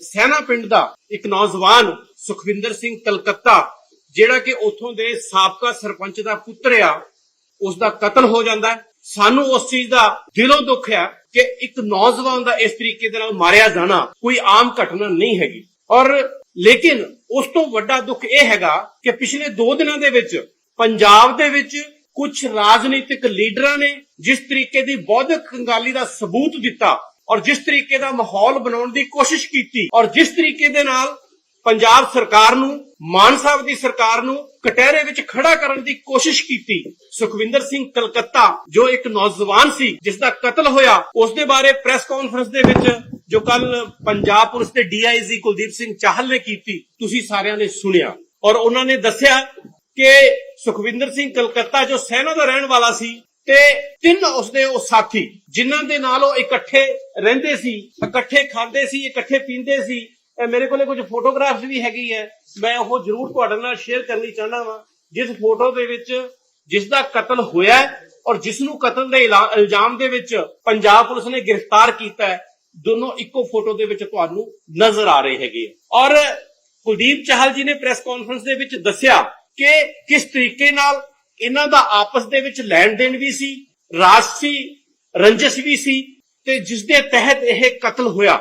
ਸੈਨਾ ਪਿੰਡ ਦਾ ਇੱਕ ਨੌਜਵਾਨ ਸੁਖਵਿੰਦਰ ਸਿੰਘ ਕਲਕੱਤਾ, ਜਿਹੜਾ ਕਿ ਉੱਥੋਂ ਦੇ ਸਾਬਕਾ ਸਰਪੰਚ ਦਾ ਪੁੱਤਰ ਆ ਉਸ ਦਾ ਕਤਲ ਹੋ ਜਾਂਦਾ ਹੈ। ਸਾਨੂੰ ਉਸ ਚੀਜ਼ ਦਾ ਦਿਲੋਂ ਦੁੱਖ ਹੈ ਕਿ ਇੱਕ ਨੌਜਵਾਨ ਦਾ ਇਸ ਤਰੀਕੇ ਦੇ ਨਾਲ ਮਾਰਿਆ ਜਾਣਾ ਕੋਈ ਆਮ ਘਟਨਾ ਨਹੀਂ ਹੈਗੀ। ਔਰ ਲੇਕਿਨ ਉਸ ਤੋਂ ਵੱਡਾ ਦੁੱਖ ਇਹ ਹੈਗਾ ਕਿ ਪਿਛਲੇ 2 ਦਿਨਾਂ ਦੇ ਵਿੱਚ ਪੰਜਾਬ ਦੇ ਵਿੱਚ ਕੁਝ ਰਾਜਨੀਤਿਕ ਲੀਡਰਾਂ ਨੇ ਜਿਸ ਤਰੀਕੇ ਦੀ ਬੌਧਿਕ ਕੰਗਾਲੀ ਦਾ ਸਬੂਤ ਦਿੱਤਾ ਔਰ ਜਿਸ ਤਰੀਕੇ ਦਾ ਮਾਹੌਲ ਬਣਾਉਣ ਦੀ ਕੋਸ਼ਿਸ਼ ਕੀਤੀ, ਔਰ ਜਿਸ ਤਰੀਕੇ ਦੇ ਨਾਲ ਪੰਜਾਬ ਸਰਕਾਰ ਨੂੰ, ਮਾਨ ਸਾਹਿਬ ਦੀ ਸਰਕਾਰ ਨੂੰ ਕਟਹਿਰੇ ਵਿੱਚ ਖੜਾ ਕਰਨ ਦੀ ਕੋਸ਼ਿਸ਼ ਕੀਤੀ, ਸੁਖਵਿੰਦਰ ਸਿੰਘ ਕਲਕੱਤਾ, ਜੋ ਇੱਕ ਨੌਜਵਾਨ ਸੀ ਜਿਸ ਦਾ ਕਤਲ ਹੋਇਆ ਉਸ ਦੇ ਬਾਰੇ ਪ੍ਰੈਸ ਕਾਨਫਰੰਸ ਦੇ ਵਿੱਚ ਜੋ ਕੱਲ ਪੰਜਾਬ ਪੁਲਿਸ ਦੇ ਡੀਆਈਜੀ ਕੁਲਦੀਪ ਸਿੰਘ ਚਾਹਲ ਨੇ ਕੀਤੀ, ਤੁਸੀਂ ਸਾਰਿਆਂ ਨੇ ਸੁਣਿਆ। ਔਰ ਉਹਨਾਂ ਨੇ ਦੱਸਿਆ ਕਿ ਸੁਖਵਿੰਦਰ ਸਿੰਘ ਕਲਕੱਤਾ ਜੋ ਸੈਨਾ ਦਾ ਰਹਿਣ ਵਾਲਾ ਸੀ ਤੇ ਤਿੰਨ ਉਸਦੇ ਉਹ ਸਾਥੀ, ਜਿਨ੍ਹਾਂ ਦੇ ਨਾਲ ਉਹ ਇਕੱਠੇ ਰਹਿੰਦੇ ਸੀ, ਇਕੱਠੇ ਖਾਂਦੇ ਸੀ, ਇਕੱਠੇ ਪੀਂਦੇ ਸੀ। ਮੇਰੇ ਕੋਲੇ ਕੁਝ ਫੋਟੋਗ੍ਰਾਫਸ ਵੀ ਹੈਗੀ ਹੈ। ਮੈਂ ਉਹ ਜ਼ਰੂਰ ਤੁਹਾਡੇ ਨਾਲ ਸ਼ੇਅਰ ਕਰਨੀ ਚਾਹੁੰਦਾ ਵਾਂ। ਜਿਸ ਫੋਟੋ ਦੇ ਵਿੱਚ ਜਿਸ ਦਾ ਕਤਲ ਹੋਇਆ ਔਰ ਜਿਸ ਨੂੰ ਕਤਲ ਦੇ ਇਲਜ਼ਾਮ ਦੇ ਵਿੱਚ ਪੰਜਾਬ ਪੁਲਿਸ ਨੇ ਗ੍ਰਿਫਤਾਰ ਕੀਤਾ ਹੈ, ਦੋਨੋਂ ਇੱਕੋ ਫੋਟੋ ਦੇ ਵਿੱਚ ਤੁਹਾਨੂੰ ਨਜ਼ਰ ਆ ਰਹੇ ਹੈਗੇ ਔਰ ਕੁਲਦੀਪ ਚਾਹਲ ਜੀ ਨੇ ਪ੍ਰੈਸ ਕਾਨਫਰੰਸ ਦੇ ਵਿੱਚ ਦੱਸਿਆ ਕਿ ਕਿਸ ਤਰੀਕੇ ਨਾਲ ਇਹਨਾਂ ਦਾ ਆਪਸ ਦੇ ਵਿੱਚ ਲੈਣ ਦੇਣ ਵੀ ਸੀ ਰਾਜਸੀ ਰੰਜਿਸ਼ ਵੀ ਸੀ ਤੇ ਜਿਸ ਦੇ ਤਹਿਤ ਇਹ ਕਤਲ ਹੋਇਆ।